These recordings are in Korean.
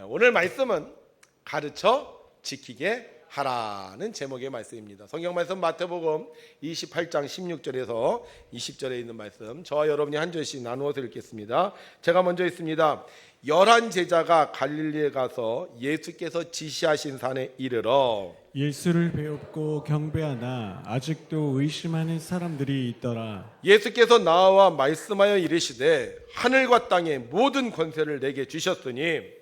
오늘 말씀은 가르쳐 지키게 하라는 제목의 말씀입니다. 성경 말씀 마태복음 28장 16절에서 20절에 있는 말씀 저와 여러분이 한 절씩 나누어서 읽겠습니다. 제가 먼저 읽습니다. 열한 제자가 갈릴리에 가서 예수께서 지시하신 산에 이르러 예수를 배웁고 경배하나 아직도 의심하는 사람들이 있더라. 예수께서 나와 말씀하여 이르시되 하늘과 땅의 모든 권세를 내게 주셨으니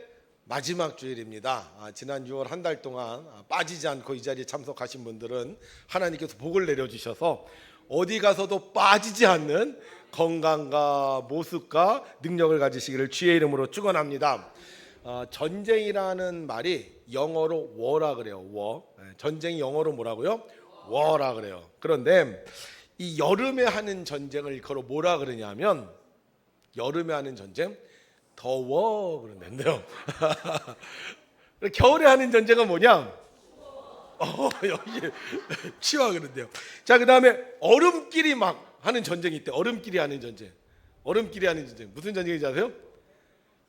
마지막 주일입니다. 아, 지난 6월 한 달 동안 아, 빠지지 않고 이 자리에 참석하신 분들은 하나님께서 복을 내려주셔서 어디 가서도 빠지지 않는 건강과 모습과 능력을 가지시기를 주의 이름으로 축원합니다. 어, 전쟁이라는 말이 영어로 워라 그래요. 워. 예, 전쟁이 영어로 뭐라고요? 워라 그래요. 그런데 이 여름에 하는 전쟁을 일컬어 뭐라 그러냐면 여름에 하는 전쟁 더워 그런데요. 겨울에 하는 전쟁은 뭐냐? 어, 여기 치와 그런데요. 자, 그 다음에 얼음끼리 막 하는 전쟁이 있대. 얼음끼리 하는 전쟁. 얼음끼리 하는 전쟁. 무슨 전쟁인지 아세요?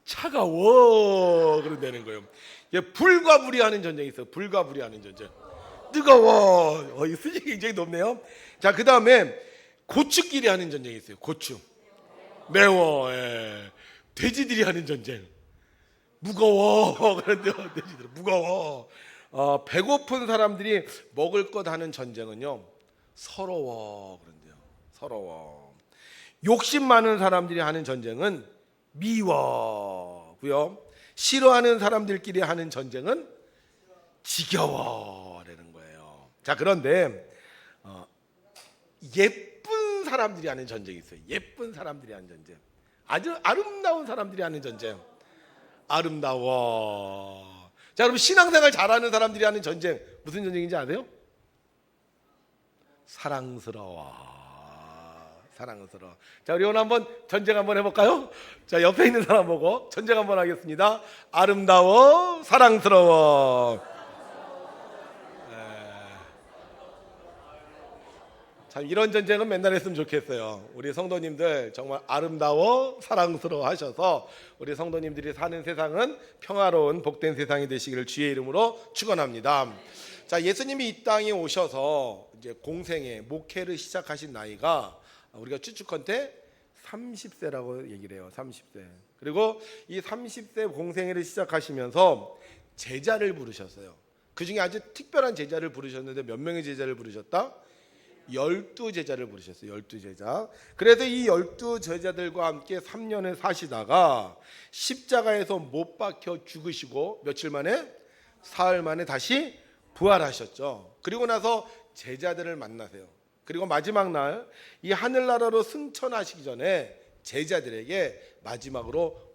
차가워 그런다는 거예요. 예, 불과 불이 하는 전쟁이 있어요. 불과 불이 하는 전쟁. 뜨거워. 어, 이 수준이 굉장히 높네요. 자, 그 다음에 고추끼리 하는 전쟁이 있어요. 고추. 매워. 예. 돼지들이 하는 전쟁. 무거워. 그런데요. 돼지들 무거워. 어, 배고픈 사람들이 먹을 것 하는 전쟁은요. 서러워. 그런데요. 서러워. 욕심 많은 사람들이 하는 전쟁은 미워고요. 싫어하는 사람들끼리 하는 전쟁은 지겨워라는 거예요. 자, 그런데 어, 예쁜 사람들이 하는 전쟁이 있어요. 예쁜 사람들이 하는 전쟁. 아주 아름다운 사람들이 하는 전쟁. 아름다워. 자, 그럼 신앙생활 잘하는 사람들이 하는 전쟁 무슨 전쟁인지 아세요? 사랑스러워. 사랑스러워. 자, 우리 오늘 한번 전쟁 한번 해볼까요? 자, 옆에 있는 사람 보고 전쟁 한번 하겠습니다. 아름다워, 사랑스러워. 참 이런 전쟁은 맨날 했으면 좋겠어요. 우리 성도님들 정말 아름다워 사랑스러워 하셔서 우리 성도님들이 사는 세상은 평화로운 복된 세상이 되시기를 주의 이름으로 축원합니다. 자, 예수님이 이 땅에 오셔서 이제 공생애 목회를 시작하신 나이가 우리가 추측컨대 30세라고 얘기를 해요. 30세. 그리고 이 30세 공생애를 시작하시면서 제자를 부르셨어요. 그 중에 아주 특별한 제자를 부르셨는데 몇 명의 제자를 부르셨다? 열두 제자를 부르셨어요. 열두 제자. 그래서 이 열두 제자들과 함께 3년을 사시다가 십자가에서 못 박혀 죽으시고 며칠 만에 사흘 만에 다시 부활하셨죠. 그리고 나서 제자들을 만나세요. 그리고 마지막 날 이 하늘나라로 승천하시기 전에 제자들에게 마지막으로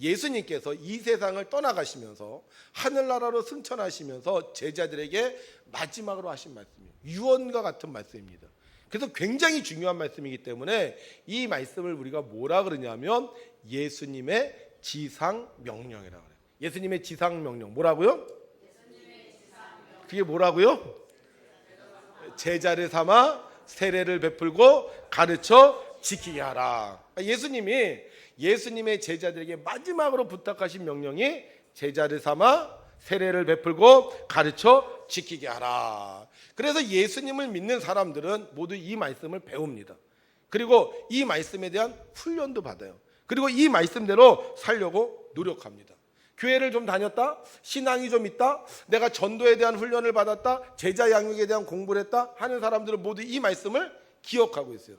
예수님께서 이 세상을 떠나가시면서 하늘나라로 승천하시면서 제자들에게 마지막으로 하신 말씀이에요. 유언과 같은 말씀입니다. 그래서 굉장히 중요한 말씀이기 때문에 이 말씀을 우리가 뭐라 그러냐면 예수님의 지상 명령이라고 그래요. 예수님의 지상 명령 뭐라고요? 그게 뭐라고요? 제자를 삼아 세례를 베풀고 가르쳐 지키게 하라. 예수님이 예수님의 제자들에게 마지막으로 부탁하신 명령이 제자를 삼아 세례를 베풀고 가르쳐 지키게 하라. 그래서 예수님을 믿는 사람들은 모두 이 말씀을 배웁니다. 그리고 이 말씀에 대한 훈련도 받아요. 그리고 이 말씀대로 살려고 노력합니다. 교회를 좀 다녔다, 신앙이 좀 있다, 내가 전도에 대한 훈련을 받았다, 제자 양육에 대한 공부를 했다 하는 사람들은 모두 이 말씀을 기억하고 있어요.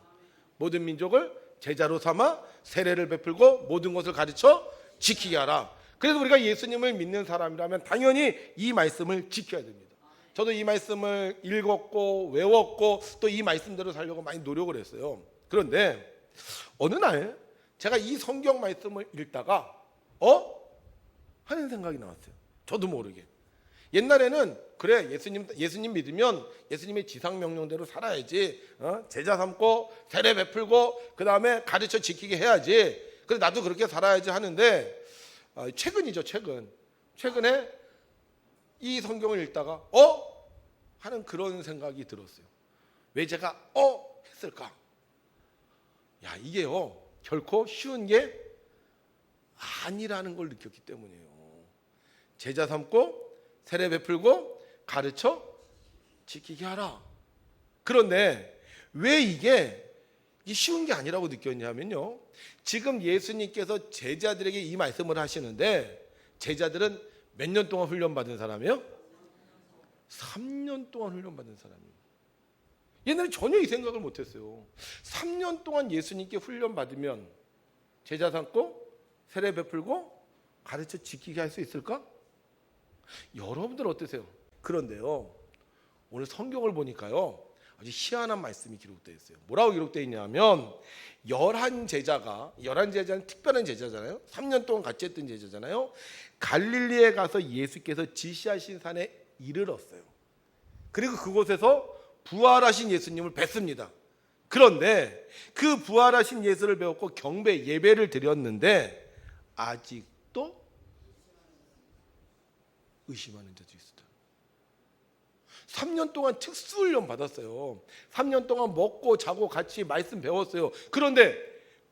모든 민족을 제자로 삼아 세례를 베풀고 모든 것을 가르쳐 지키게 하라. 그래서 우리가 예수님을 믿는 사람이라면 당연히 이 말씀을 지켜야 됩니다. 저도 이 말씀을 읽었고 외웠고 또 이 말씀대로 살려고 많이 노력을 했어요. 그런데 어느 날 제가 이 성경 말씀을 읽다가 어 하는 생각이 나왔어요. 저도 모르게. 옛날에는 그래 예수님 예수님 믿으면 예수님의 지상 명령대로 살아야지. 어? 제자 삼고 세례 베풀고 그 다음에 가르쳐 지키게 해야지. 그래 나도 그렇게 살아야지 하는데 어, 최근이죠 최근. 최근에 이 성경을 읽다가 어? 하는 그런 생각이 들었어요. 왜 제가 어? 했을까? 야 이게요 결코 쉬운 게 아니라는 걸 느꼈기 때문이에요. 제자 삼고 세례 베풀고 가르쳐 지키게 하라. 그런데 왜 이게 쉬운 게 아니라고 느꼈냐면요. 지금 예수님께서 제자들에게 이 말씀을 하시는데 제자들은 몇 년 동안 훈련 받은 사람이에요? 3년 동안 훈련 받은 사람이에요. 옛날에 전혀 이 생각을 못 했어요. 3년 동안 예수님께 훈련 받으면 제자 삼고 세례 베풀고 가르쳐 지키게 할 수 있을까? 여러분들 어떠세요? 그런데요. 오늘 성경을 보니까요. 아주 희한한 말씀이 기록되어 있어요. 뭐라고 기록되어 있냐면 열한 제자가 열한 제자는 특별한 제자잖아요. 3년 동안 같이 했던 제자잖아요. 갈릴리에 가서 예수께서 지시하신 산에 이르렀어요. 그리고 그곳에서 부활하신 예수님을 뵀습니다. 그런데 그 부활하신 예수를 배웠고 경배 예배를 드렸는데 아직도 의심하는 자도 있다. 3년 동안 특수훈련 받았어요. 3년 동안 먹고 자고 같이 말씀 배웠어요. 그런데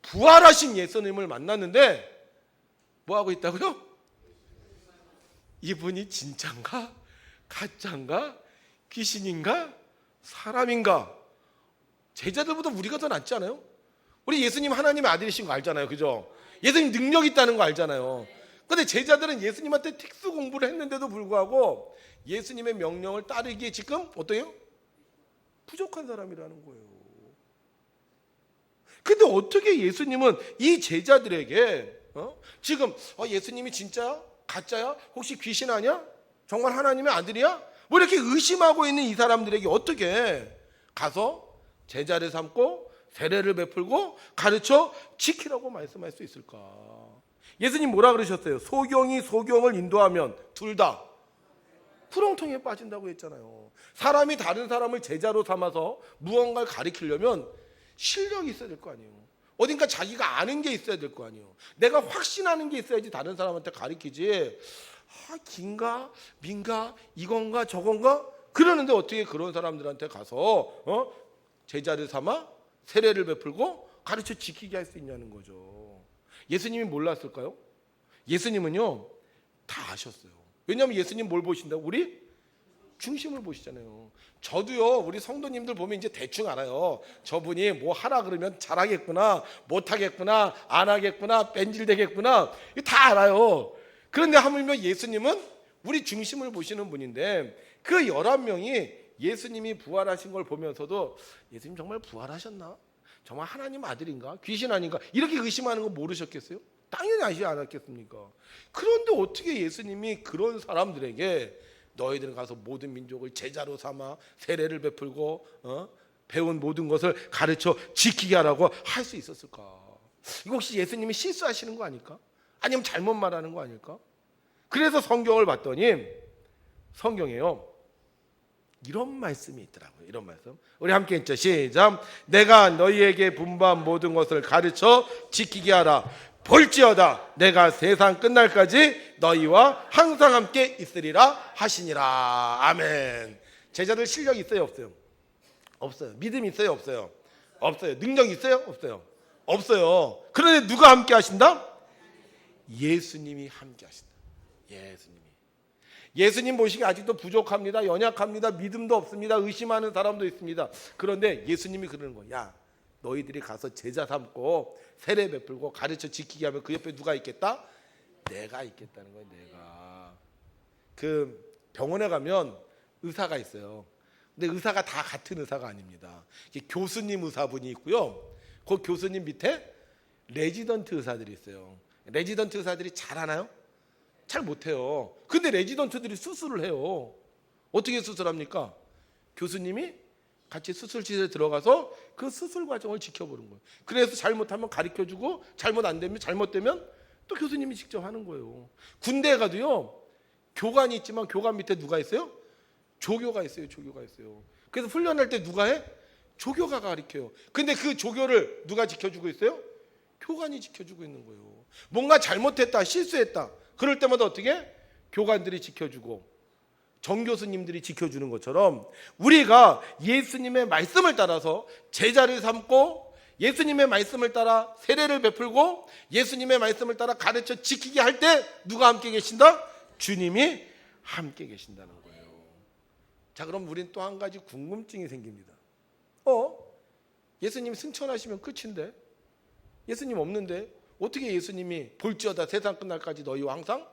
부활하신 예수님을 만났는데 뭐 하고 있다고요? 이분이 진짠가? 가짠가? 귀신인가? 사람인가? 제자들보다 우리가 더 낫지 않아요? 우리 예수님 하나님의 아들이신 거 알잖아요. 그죠? 예수님 능력 있다는 거 알잖아요. 근데 제자들은 예수님한테 특수 공부를 했는데도 불구하고 예수님의 명령을 따르기에 지금 어때요? 부족한 사람이라는 거예요. 근데 어떻게 예수님은 이 제자들에게 어? 지금 어, 예수님이 진짜야? 가짜야? 혹시 귀신 아니야? 정말 하나님의 아들이야? 뭐 이렇게 의심하고 있는 이 사람들에게 어떻게 가서 제자를 삼고 세례를 베풀고 가르쳐 지키라고 말씀할 수 있을까? 예수님 뭐라 그러셨어요? 소경이 소경을 인도하면 둘 다 구렁텅이에 빠진다고 했잖아요. 사람이 다른 사람을 제자로 삼아서 무언가를 가리키려면 실력이 있어야 될 거 아니에요. 어딘가 자기가 아는 게 있어야 될 거 아니에요. 내가 확신하는 게 있어야지 다른 사람한테 가리키지. 아, 긴가? 민가? 이건가? 저건가? 그러는데 어떻게 그런 사람들한테 가서 어? 제자를 삼아 세례를 베풀고 가르쳐 지키게 할 수 있냐는 거죠. 예수님이 몰랐을까요? 예수님은요 다 아셨어요. 왜냐하면 예수님 뭘 보신다? 우리 중심을 보시잖아요. 저도요 우리 성도님들 보면 이제 대충 알아요. 저분이 뭐 하라 그러면 잘하겠구나, 못하겠구나, 안 하겠구나, 뺀질되겠구나 다 알아요. 그런데 하물며 예수님은 우리 중심을 보시는 분인데 그 열한 명이 예수님이 부활하신 걸 보면서도 예수님 정말 부활하셨나? 정말 하나님 아들인가? 귀신 아닌가? 이렇게 의심하는 거 모르셨겠어요? 당연히 아시지 않았겠습니까? 그런데 어떻게 예수님이 그런 사람들에게 너희들은 가서 모든 민족을 제자로 삼아 세례를 베풀고 어? 배운 모든 것을 가르쳐 지키게 하라고 할 수 있었을까? 이거 혹시 예수님이 실수하시는 거 아닐까? 아니면 잘못 말하는 거 아닐까? 그래서 성경을 봤더니 성경에요. 이런 말씀이 있더라고요. 이런 말씀. 우리 함께 읽죠. 시작. 내가 너희에게 분부한 모든 것을 가르쳐 지키게 하라. 볼지어다 내가 세상 끝날까지 너희와 항상 함께 있으리라 하시니라. 아멘. 제자들 실력 있어요, 없어요? 없어요. 믿음 있어요, 없어요? 없어요. 능력 있어요, 없어요? 없어요. 그런데 누가 함께 하신다? 예수님이 함께 하신다. 예수님이. 예수님 보시기 아직도 부족합니다. 연약합니다. 믿음도 없습니다. 의심하는 사람도 있습니다. 그런데 예수님이 그러는 거야. 야, 너희들이 가서 제자 삼고 세례 베풀고 가르쳐 지키게 하면 그 옆에 누가 있겠다? 내가 있겠다는 거야. 내가. 그 병원에 가면 의사가 있어요. 근데 의사가 다 같은 의사가 아닙니다. 교수님 의사분이 있고요. 그 교수님 밑에 레지던트 의사들이 있어요. 레지던트 의사들이 잘하나요? 잘 못해요. 근데 레지던트들이 수술을 해요. 어떻게 수술합니까? 교수님이 같이 수술실에 들어가서 그 수술 과정을 지켜보는 거예요. 그래서 잘못하면 가르쳐 주고 잘못 안 되면 잘못되면 또 교수님이 직접 하는 거예요. 군대에 가도요. 교관이 있지만 교관 밑에 누가 있어요? 조교가 있어요. 조교가 있어요. 그래서 훈련할 때 누가 해? 조교가 가르쳐요. 근데 그 조교를 누가 지켜주고 있어요? 교관이 지켜주고 있는 거예요. 뭔가 잘못했다, 실수했다. 그럴 때마다 어떻게? 교관들이 지켜주고 정 교수님들이 지켜주는 것처럼 우리가 예수님의 말씀을 따라서 제자를 삼고 예수님의 말씀을 따라 세례를 베풀고 예수님의 말씀을 따라 가르쳐 지키게 할 때 누가 함께 계신다? 주님이 함께 계신다는 거예요. 자, 그럼 우린 또 한 가지 궁금증이 생깁니다. 어? 예수님 승천하시면 끝인데 예수님 없는데 어떻게 예수님이 볼지어다 세상 끝날까지 너희와 항상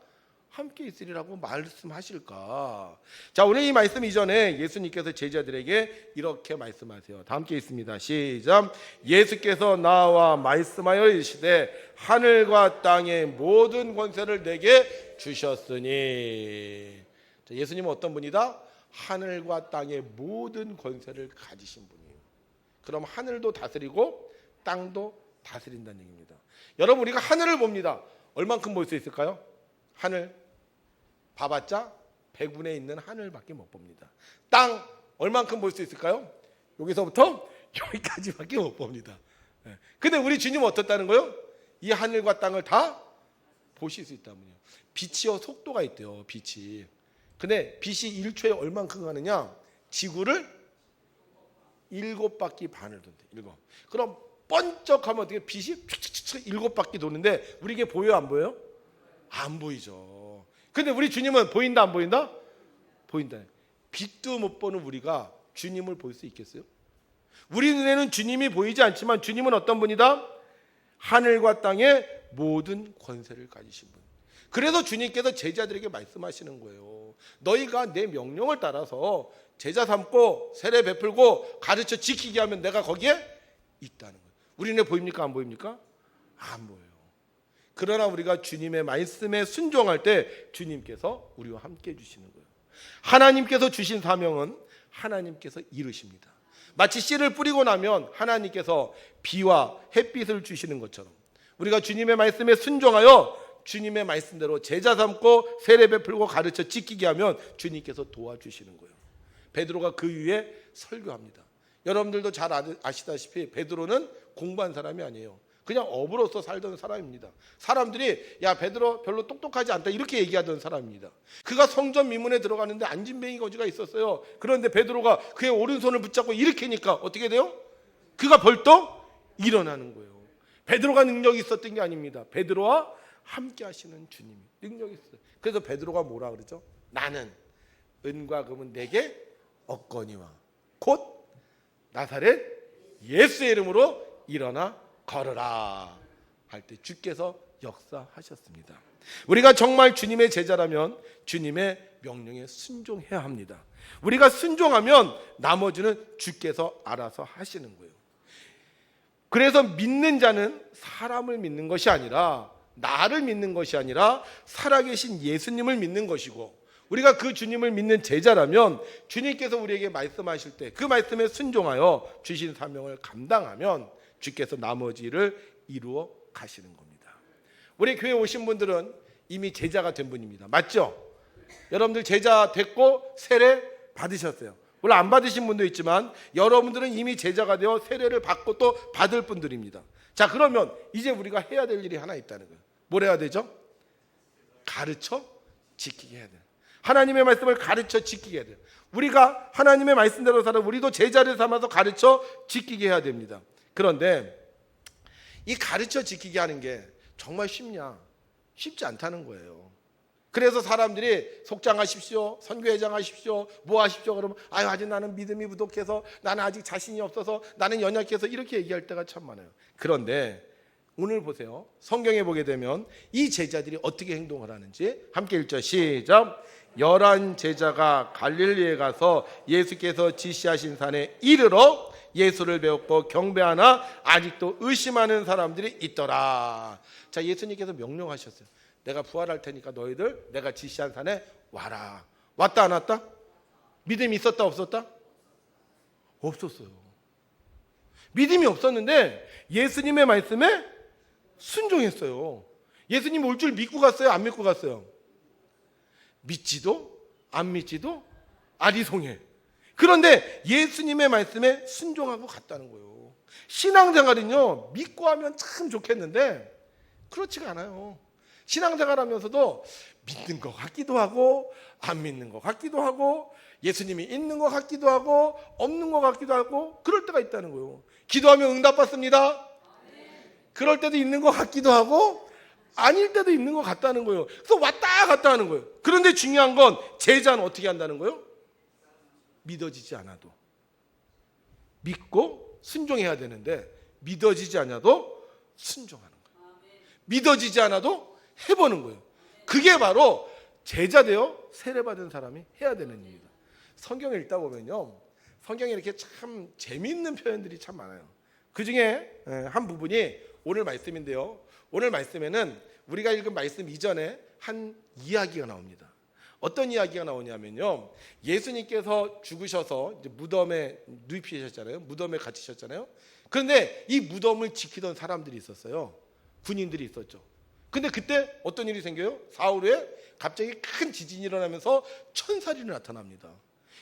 함께 있으리라고 말씀하실까? 자, 오늘 이 말씀 이전에 예수님께서 제자들에게 이렇게 말씀하세요. 다 함께 있습니다. 시작. 예수께서 나와 말씀하여 이르시되 하늘과 땅의 모든 권세를 내게 주셨으니. 자, 예수님은 어떤 분이다? 하늘과 땅의 모든 권세를 가지신 분이에요. 그럼 하늘도 다스리고 땅도 다스린다는 얘기입니다. 여러분 우리가 하늘을 봅니다. 얼만큼 볼 수 있을까요? 하늘 봐봤자 100분에 있는 하늘밖에 못 봅니다. 땅 얼만큼 볼 수 있을까요? 여기서부터 여기까지밖에 못 봅니다. 예. 근데 우리 주님 은 어떻다는 거요? 이 하늘과 땅을 다 보실 수 있다면요. 빛이요 속도가 있대요. 빛이. 근데 빛이 1초에 얼만큼 가느냐? 지구를 일곱 바퀴 반을 돈대. 일곱. 그럼 번쩍하면 어떻게 빛이 일곱 바퀴 도는데 우리에게 보여 안 보여요? 안 보이죠. 근데 우리 주님은 보인다 안 보인다? 보인다. 빛도 못 보는 우리가 주님을 볼 수 있겠어요? 우리 눈에는 주님이 보이지 않지만 주님은 어떤 분이다? 하늘과 땅의 모든 권세를 가지신 분. 그래서 주님께서 제자들에게 말씀하시는 거예요. 너희가 내 명령을 따라서 제자 삼고 세례 베풀고 가르쳐 지키게 하면 내가 거기에 있다는 거예요. 우리는 보입니까? 안 보입니까? 안 보여요. 그러나 우리가 주님의 말씀에 순종할 때 주님께서 우리와 함께 해주시는 거예요. 하나님께서 주신 사명은 하나님께서 이루십니다. 마치 씨를 뿌리고 나면 하나님께서 비와 햇빛을 주시는 것처럼 우리가 주님의 말씀에 순종하여 주님의 말씀대로 제자 삼고 세례 베풀고 가르쳐 지키게 하면 주님께서 도와주시는 거예요. 베드로가 그 위에 설교합니다. 여러분들도 잘 아- 아시다시피 베드로는 공부한 사람이 아니에요. 그냥 업으로서 살던 사람입니다. 사람들이 야 베드로 별로 똑똑하지 않다 이렇게 얘기하던 사람입니다. 그가 성전 미문에 들어가는데 안진뱅이 거지가 있었어요. 그런데 베드로가 그의 오른손을 붙잡고 일으키니까 어떻게 돼요? 그가 벌떡 일어나는 거예요. 베드로가 능력이 있었던 게 아닙니다. 베드로와 함께 하시는 주님이 능력이 있어요. 그래서 베드로가 뭐라 그러죠? 나는 은과 금은 내게 없거니와 곧 나사렛 예수의 이름으로 일어나 걸어라 할 때 주께서 역사하셨습니다. 우리가 정말 주님의 제자라면 주님의 명령에 순종해야 합니다. 우리가 순종하면 나머지는 주께서 알아서 하시는 거예요. 그래서 믿는 자는 사람을 믿는 것이 아니라 나를 믿는 것이 아니라 살아계신 예수님을 믿는 것이고 우리가 그 주님을 믿는 제자라면 주님께서 우리에게 말씀하실 때 그 말씀에 순종하여 주신 사명을 감당하면 주께서 나머지를 이루어 가시는 겁니다. 우리 교회 오신 분들은 이미 제자가 된 분입니다. 맞죠? 여러분들 제자 됐고 세례 받으셨어요. 물론 안 받으신 분도 있지만 여러분들은 이미 제자가 되어 세례를 받고 또 받을 분들입니다. 자, 그러면 이제 우리가 해야 될 일이 하나 있다는 거예요. 뭘 해야 되죠? 가르쳐 지키게 해야 돼요. 하나님의 말씀을 가르쳐 지키게 돼요. 우리가 하나님의 말씀대로 살아 우리도 제자를 삼아서 가르쳐 지키게 해야 됩니다. 그런데 이 가르쳐 지키게 하는 게 정말 쉽냐? 쉽지 않다는 거예요. 그래서 사람들이 속장하십시오, 선교회장하십시오, 뭐 하십시오. 그러면 아유 아직 나는 믿음이 부족해서 나는 아직 자신이 없어서 나는 연약해서 이렇게 얘기할 때가 참 많아요. 그런데 오늘 보세요. 성경에 보게 되면 이 제자들이 어떻게 행동을 하는지 함께 읽죠. 시작. 열한 제자가 갈릴리에 가서 예수께서 지시하신 산에 이르러 예수를 배웠고 경배하나 아직도 의심하는 사람들이 있더라. 자, 예수님께서 명령하셨어요. 내가 부활할 테니까 너희들 내가 지시한 산에 와라. 왔다 안 왔다? 믿음이 있었다 없었다? 없었어요. 믿음이 없었는데 예수님의 말씀에 순종했어요. 예수님 올 줄 믿고 갔어요? 안 믿고 갔어요? 믿지도 안 믿지도 아리송해. 그런데 예수님의 말씀에 순종하고 갔다는 거예요. 신앙생활은요, 믿고 하면 참 좋겠는데, 그렇지가 않아요. 신앙생활 하면서도 믿는 것 같기도 하고, 안 믿는 것 같기도 하고, 예수님이 있는 것 같기도 하고, 없는 것 같기도 하고, 그럴 때가 있다는 거예요. 기도하면 응답받습니다. 그럴 때도 있는 것 같기도 하고, 아닐 때도 있는 것 같다는 거예요. 그래서 왔다 갔다 하는 거예요. 그런데 중요한 건 제자는 어떻게 한다는 거예요? 믿어지지 않아도 믿고 순종해야 되는데 믿어지지 않아도 순종하는 거예요. 믿어지지 않아도 해보는 거예요. 그게 바로 제자 되어 세례받은 사람이 해야 되는 일입니다. 성경을 읽다 보면요, 성경에 이렇게 참 재미있는 표현들이 참 많아요. 그 중에 한 부분이 오늘 말씀인데요. 오늘 말씀에는 우리가 읽은 말씀 이전에 한 이야기가 나옵니다. 어떤 이야기가 나오냐면요. 예수님께서 죽으셔서 무덤에 누입히셨잖아요. 무덤에 갇히셨잖아요. 그런데 이 무덤을 지키던 사람들이 있었어요. 군인들이 있었죠. 근데 그때 어떤 일이 생겨요? 사흘 후에 갑자기 큰 지진이 일어나면서 천사들이 나타납니다.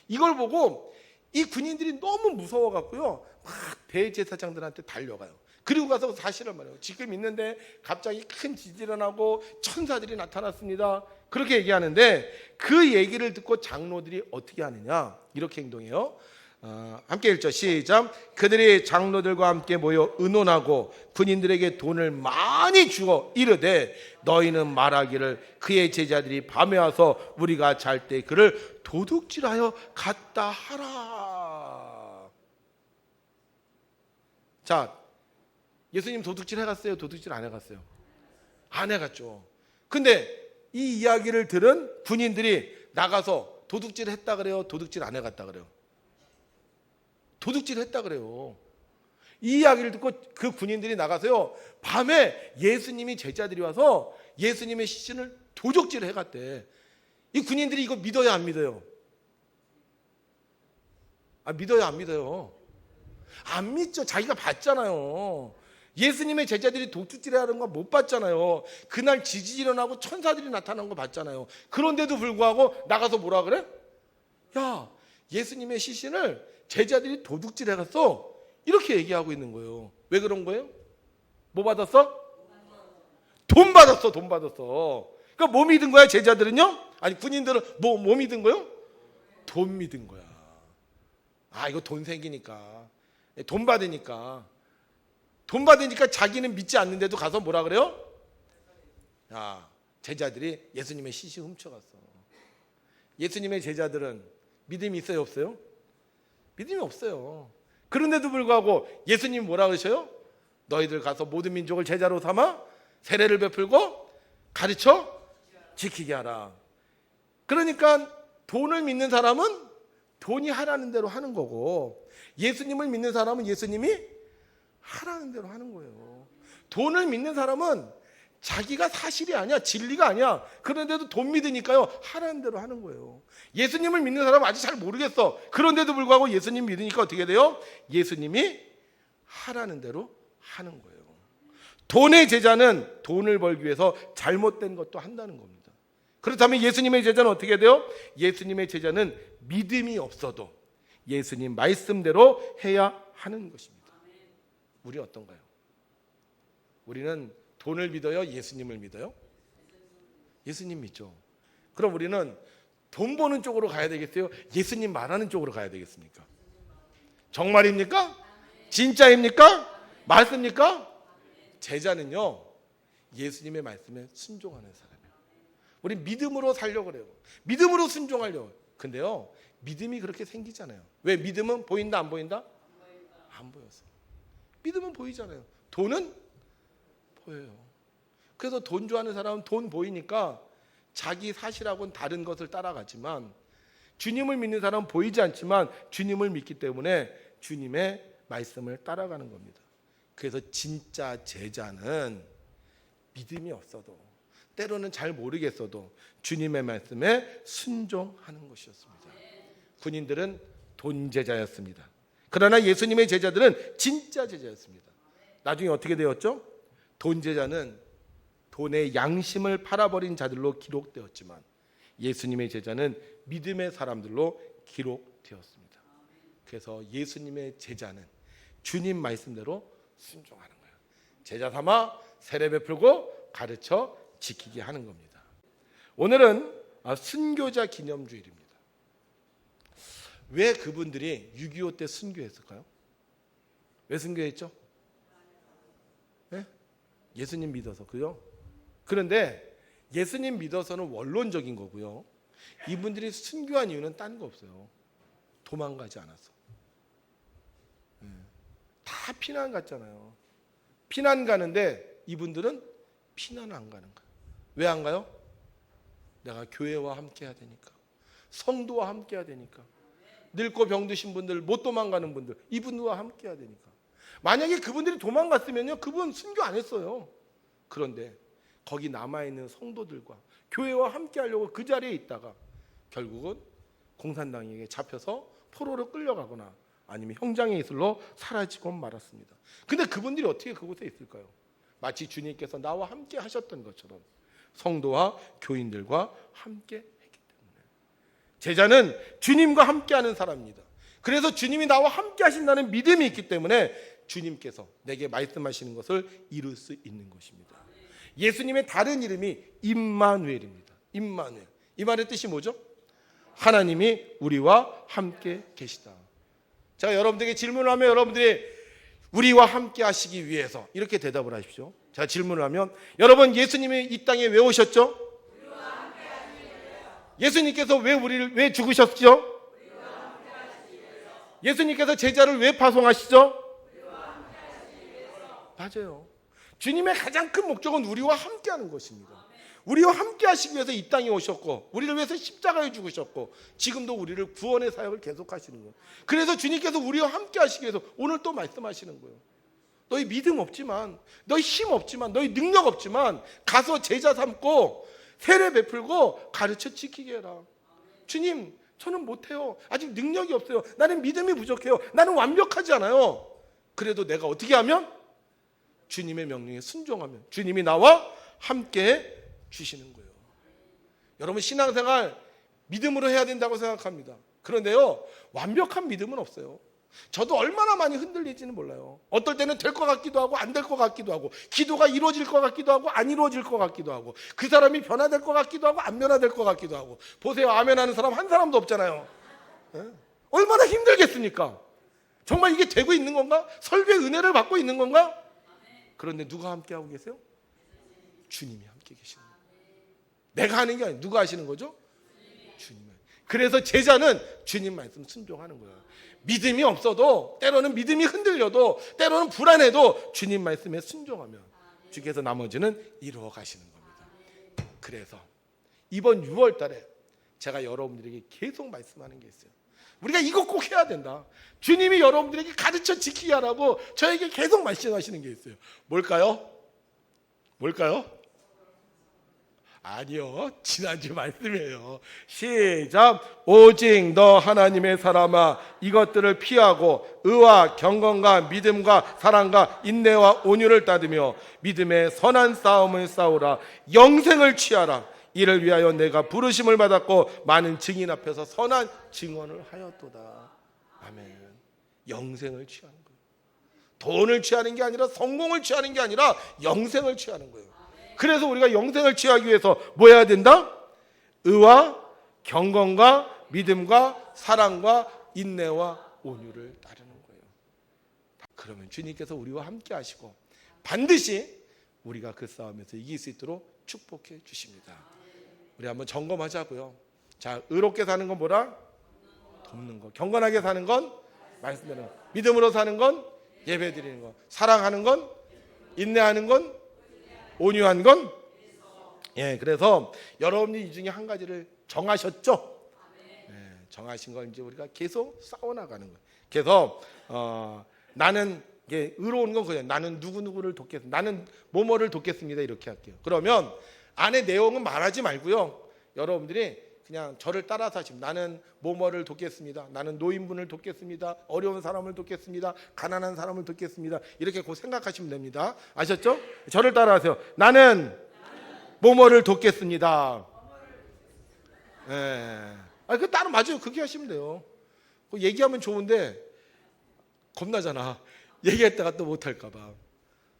이걸 보고 이 군인들이 너무 무서워 갖고요. 막 대제사장들한테 달려가요. 그리고 가서 사실을 말해요. 지금 있는데 갑자기 큰 지진이 일어나고 천사들이 나타났습니다. 그렇게 얘기하는데 그 얘기를 듣고 장로들이 어떻게 하느냐? 이렇게 행동해요. 어, 함께 읽죠. 시작. 그들이 장로들과 함께 모여 의논하고 군인들에게 돈을 많이 주어 이르되 너희는 말하기를 그의 제자들이 밤에 와서 우리가 잘 때 그를 도둑질하여 갔다 하라. 자, 예수님 도둑질 해갔어요? 도둑질 안 해갔어요? 안 해갔죠. 근데 이 이야기를 들은 군인들이 나가서 도둑질 했다 그래요? 도둑질 안 해갔다 그래요? 도둑질 했다 그래요. 이 이야기를 듣고 그 군인들이 나가서요. 밤에 예수님이 제자들이 와서 예수님의 시신을 도둑질을 해갔대. 이 군인들이 이거 믿어요, 안 믿어요? 아, 믿어요, 안 믿어요? 안 믿죠. 자기가 봤잖아요. 예수님의 제자들이 도둑질을 하는 거 못 봤잖아요. 그날 지지 일어나고 천사들이 나타난 거 봤잖아요. 그런데도 불구하고 나가서 뭐라 그래? 야, 예수님의 시신을 제자들이 도둑질 해갔어. 이렇게 얘기하고 있는 거예요. 왜 그런 거예요? 뭐 받았어? 돈 받았어, 돈 받았어. 그러니까 뭐 믿은 거야, 제자들은요? 아니, 군인들은 뭐, 뭐 믿은 거요? 돈 믿은 거야. 아, 이거 돈 생기니까. 돈 받으니까. 돈 받으니까 자기는 믿지 않는데도 가서 뭐라 그래요? 야, 제자들이 예수님의 시신 훔쳐갔어. 예수님의 제자들은 믿음이 있어요, 없어요? 믿음이 없어요. 그런데도 불구하고 예수님 뭐라 그러셔요? 너희들 가서 모든 민족을 제자로 삼아 세례를 베풀고 가르쳐 지키게 하라. 그러니까 돈을 믿는 사람은 돈이 하라는 대로 하는 거고 예수님을 믿는 사람은 예수님이 하라는 대로 하는 거예요. 돈을 믿는 사람은 자기가 사실이 아니야, 진리가 아니야. 그런데도 돈 믿으니까요, 하라는 대로 하는 거예요. 예수님을 믿는 사람은 아직 잘 모르겠어. 그런데도 불구하고 예수님 믿으니까 어떻게 돼요? 예수님이 하라는 대로 하는 거예요. 돈의 제자는 돈을 벌기 위해서 잘못된 것도 한다는 겁니다. 그렇다면 예수님의 제자는 어떻게 돼요? 예수님의 제자는 믿음이 없어도 예수님 말씀대로 해야 하는 것입니다. 우리 어떤가요? 우리는 돈을 믿어요? 예수님을 믿어요? 예수님 믿죠. 그럼 우리는 돈 버는 쪽으로 가야 되겠어요? 예수님 말하는 쪽으로 가야 되겠습니까? 정말입니까? 진짜입니까? 맞습니까? 제자는요, 예수님의 말씀에 순종하는 사람이에요. 우리 믿음으로 살려고 그래요. 믿음으로 순종하려고. 근데요, 믿음이 그렇게 생기잖아요. 왜 믿음은 보인다, 안 보인다? 안 보였어. 믿음은 보이잖아요. 돈은 보여요. 그래서 돈 좋아하는 사람은 돈 보이니까 자기 사실하고는 다른 것을 따라가지만 주님을 믿는 사람은 보이지 않지만 주님을 믿기 때문에 주님의 말씀을 따라가는 겁니다. 그래서 진짜 제자는 믿음이 없어도 때로는 잘 모르겠어도 주님의 말씀에 순종하는 것이었습니다. 군인들은 돈 제자였습니다. 그러나 예수님의 제자들은 진짜 제자였습니다. 나중에 어떻게 되었죠? 돈 제자는 돈의 양심을 팔아버린 자들로 기록되었지만 예수님의 제자는 믿음의 사람들로 기록되었습니다. 그래서 예수님의 제자는 주님 말씀대로 순종하는 거예요. 제자 삼아 세례 베풀고 가르쳐 지키게 하는 겁니다. 오늘은 아, 순교자 기념주일입니다. 왜 그분들이 6.25 때 순교했을까요? 왜 순교했죠? 예? 예수님 믿어서 그요. 그런데 예수님 믿어서는 원론적인 거고요. 이분들이 순교한 이유는 딴 거 없어요. 도망가지 않아서. 예. 다 피난 갔잖아요. 피난 가는데 이분들은 피난 안 가는 거야. 왜안 가요? 내가 교회와 함께 해야 되니까. 성도와 함께 해야 되니까. 늙고 병드신 분들, 못 도망가는 분들, 이분들과 함께 해야 되니까. 만약에 그분들이 도망갔으면요, 그분 순교 안 했어요. 그런데 거기 남아있는 성도들과 교회와 함께 하려고 그 자리에 있다가 결국은 공산당에게 잡혀서 포로로 끌려가거나 아니면 형장의 이슬로 사라지고 말았습니다. 근데 그분들이 어떻게 그곳에 있을까요? 마치 주님께서 나와 함께 하셨던 것처럼 성도와 교인들과 함께 제자는 주님과 함께하는 사람입니다. 그래서 주님이 나와 함께 하신다는 믿음이 있기 때문에 주님께서 내게 말씀하시는 것을 이룰 수 있는 것입니다. 예수님의 다른 이름이 임마누엘입니다. 임마누엘. 이 말의 뜻이 뭐죠? 하나님이 우리와 함께 계시다. 제가 여러분들에게 질문을 하면 여러분들이 우리와 함께 하시기 위해서 이렇게 대답을 하십시오. 제가 질문을 하면 여러분 예수님이 이 땅에 왜 오셨죠? 예수님께서 왜 우리를 왜 죽으셨죠? 예수님께서 제자를 왜 파송하시죠? 맞아요. 주님의 가장 큰 목적은 우리와 함께 하는 것입니다. 우리와 함께 하시기 위해서 이 땅에 오셨고 우리를 위해서 십자가에 죽으셨고 지금도 우리를 구원의 사역을 계속하시는 거예요. 그래서 주님께서 우리와 함께 하시기 위해서 오늘 또 말씀하시는 거예요. 너희 믿음 없지만 너희 힘 없지만 너희 능력 없지만 가서 제자 삼고 세례 베풀고 가르쳐 지키게 해라. 주님 저는 못해요. 아직 능력이 없어요. 나는 믿음이 부족해요. 나는 완벽하지 않아요. 그래도 내가 어떻게 하면 주님의 명령에 순종하면 주님이 나와 함께 주시는 거예요. 여러분 신앙생활 믿음으로 해야 된다고 생각합니다. 그런데요 완벽한 믿음은 없어요. 저도 얼마나 많이 흔들리지는 몰라요. 어떨 때는 될 것 같기도 하고 안 될 것 같기도 하고 기도가 이루어질 것 같기도 하고 안 이루어질 것 같기도 하고 그 사람이 변화될 것 같기도 하고 안 변화될 것 같기도 하고 보세요 아멘하는 사람 한 사람도 없잖아요. 예? 얼마나 힘들겠습니까? 정말 이게 되고 있는 건가? 설교의 은혜를 받고 있는 건가? 그런데 누가 함께 하고 계세요? 주님이 함께 계시는 거예요. 내가 하는 게 아니고 누가 하시는 거죠? 그래서 제자는 주님 말씀 순종하는 거예요. 믿음이 없어도 때로는 믿음이 흔들려도 때로는 불안해도 주님 말씀에 순종하면 주께서 나머지는 이루어 가시는 겁니다. 그래서 이번 6월 달에 제가 여러분들에게 계속 말씀하는 게 있어요. 우리가 이거 꼭 해야 된다. 주님이 여러분들에게 가르쳐 지키게 하라고 저에게 계속 말씀하시는 게 있어요. 뭘까요? 뭘까요? 아니요. 지난주 말씀이에요. 시작. 오직 너 하나님의 사람아 이것들을 피하고 의와 경건과 믿음과 사랑과 인내와 온유를 따르며 믿음의 선한 싸움을 싸우라. 영생을 취하라. 이를 위하여 내가 부르심을 받았고 많은 증인 앞에서 선한 증언을 하였도다. 아멘. 영생을 취하는 거예요. 돈을 취하는 게 아니라 성공을 취하는 게 아니라 영생을 취하는 거예요. 그래서 우리가 영생을 취하기 위해서 뭐 해야 된다? 의와 경건과 믿음과 사랑과 인내와 온유를 따르는 거예요. 그러면 주님께서 우리와 함께 하시고 반드시 우리가 그 싸움에서 이길 수 있도록 축복해 주십니다. 우리 한번 점검하자고요. 자, 의롭게 사는 건 뭐라? 돕는 거. 경건하게 사는 건 말씀대로. 믿음으로 사는 건 예배 드리는 거. 사랑하는 건 인내하는 건 온유한 건 예, 그래서 여러분이 이 중에 한 가지를 정하셨죠? 예, 정하신 걸 이제 우리가 계속 싸워 나가는 거예요. 그래서 어, 나는 이게 의로운 건 그냥 나는 누구 누구를 돕겠습니다. 나는 뭐뭐를 돕겠습니다. 이렇게 할게요. 그러면 안에 내용은 말하지 말고요. 여러분들이 그냥 저를 따라서 하시면 나는 뭐뭐를 돕겠습니다. 나는 노인분을 돕겠습니다. 어려운 사람을 돕겠습니다. 가난한 사람을 돕겠습니다. 이렇게 곧 생각하시면 됩니다. 아셨죠? 저를 따라하세요. 나는 뭐뭐를 돕겠습니다. 예. 아, 그 따로 맞아요. 그게 하시면 돼요. 그 얘기하면 좋은데 겁나잖아. 얘기했다가 또 못할까봐.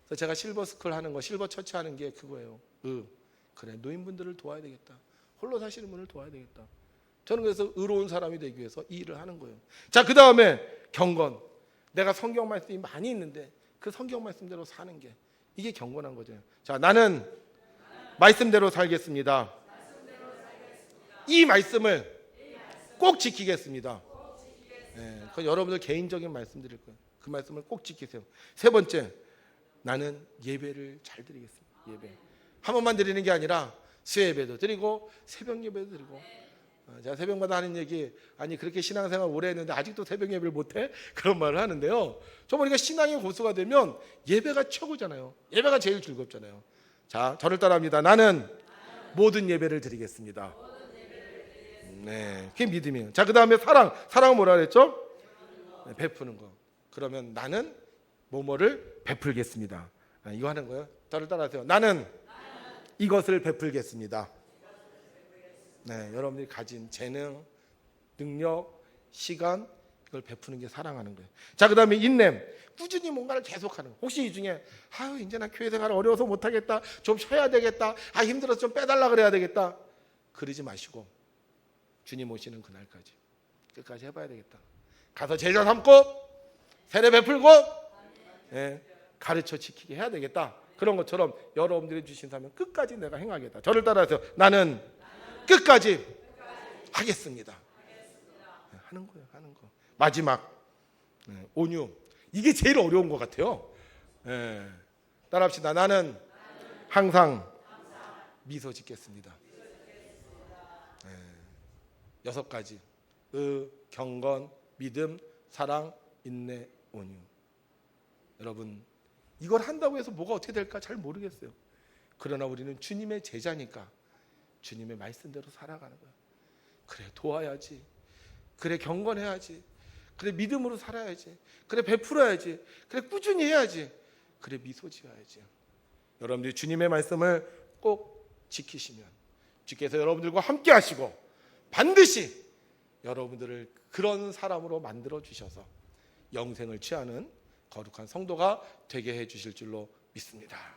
그래서 제가 실버 스쿨 하는 거, 실버 처치 하는 게 그거예요. 그 그래 노인분들을 도와야 되겠다. 홀로 사시는 분을 도와야 되겠다. 저는 그래서 의로운 사람이 되기 위해서 이 일을 하는 거예요. 자, 그 다음에 경건. 내가 성경 말씀이 많이 있는데 그 성경 말씀대로 사는 게 이게 경건한 거죠. 자, 나는 말씀대로 살겠습니다. 이 말씀을 꼭 지키겠습니다. 예, 그 여러분들 개인적인 말씀 드릴 거예요. 그 말씀을 꼭 지키세요. 세 번째, 나는 예배를 잘 드리겠습니다. 예배. 한 번만 드리는 게 아니라 수예배도 드리고 새벽 예배도 드리고. 어, 제가 새벽마다 하는 얘기 아니 그렇게 신앙생활 오래 했는데 아직도 새벽 예배를 못해 그런 말을 하는데요. 저 보니까 신앙의 고수가 되면 예배가 최고잖아요. 예배가 제일 즐겁잖아요. 자, 저를 따라합니다. 나는 모든 예배를 드리겠습니다. 네, 그게 믿음이에요. 자, 그 다음에 사랑. 사랑은 뭐라 그랬죠? 네, 베푸는 거. 그러면 나는 뭐뭐를 베풀겠습니다. 아, 이거 하는 거예요. 저를 따라하세요. 나는 이것을 베풀겠습니다. 네, 여러분들이 가진 재능, 능력, 시간 이걸 베푸는 게 사랑하는 거예요. 자, 그다음에 인냄. 꾸준히 뭔가를 계속하는 거. 혹시 이 중에 아유 이제 나 교회 생활 어려워서 못 하겠다. 좀 쉬어야 되겠다. 아 힘들어서 좀 빼달라 그래야 되겠다. 그러지 마시고 주님 오시는 그날까지 끝까지 해봐야 되겠다. 가서 제자 삼고 세례 베풀고 예, 가르쳐 지키게 해야 되겠다. 그런 것처럼 여러분들이 주신 사명 끝까지 내가 행하겠다. 저를 따라서 나는 끝까지 하겠습니다. 예, 하는 거예요, 하는 거. 마지막 예, 온유. 이게 제일 어려운 것 같아요. 예, 따라합시다. 나는 항상 미소 짓겠습니다. 여섯 가지 의, 경건, 믿음, 사랑, 인내, 온유. 여러분 이걸 한다고 해서 뭐가 어떻게 될까 잘 모르겠어요. 그러나 우리는 주님의 제자니까 주님의 말씀대로 살아가는 거야. 그래 도와야지. 그래 경건해야지. 그래 믿음으로 살아야지. 그래 베풀어야지. 그래 꾸준히 해야지. 그래 미소 지어야지. 여러분들이 주님의 말씀을 꼭 지키시면 주께서 여러분들과 함께 하시고 반드시 여러분들을 그런 사람으로 만들어 주셔서 영생을 취하는 거룩한 성도가 되게 해 주실 줄로 믿습니다.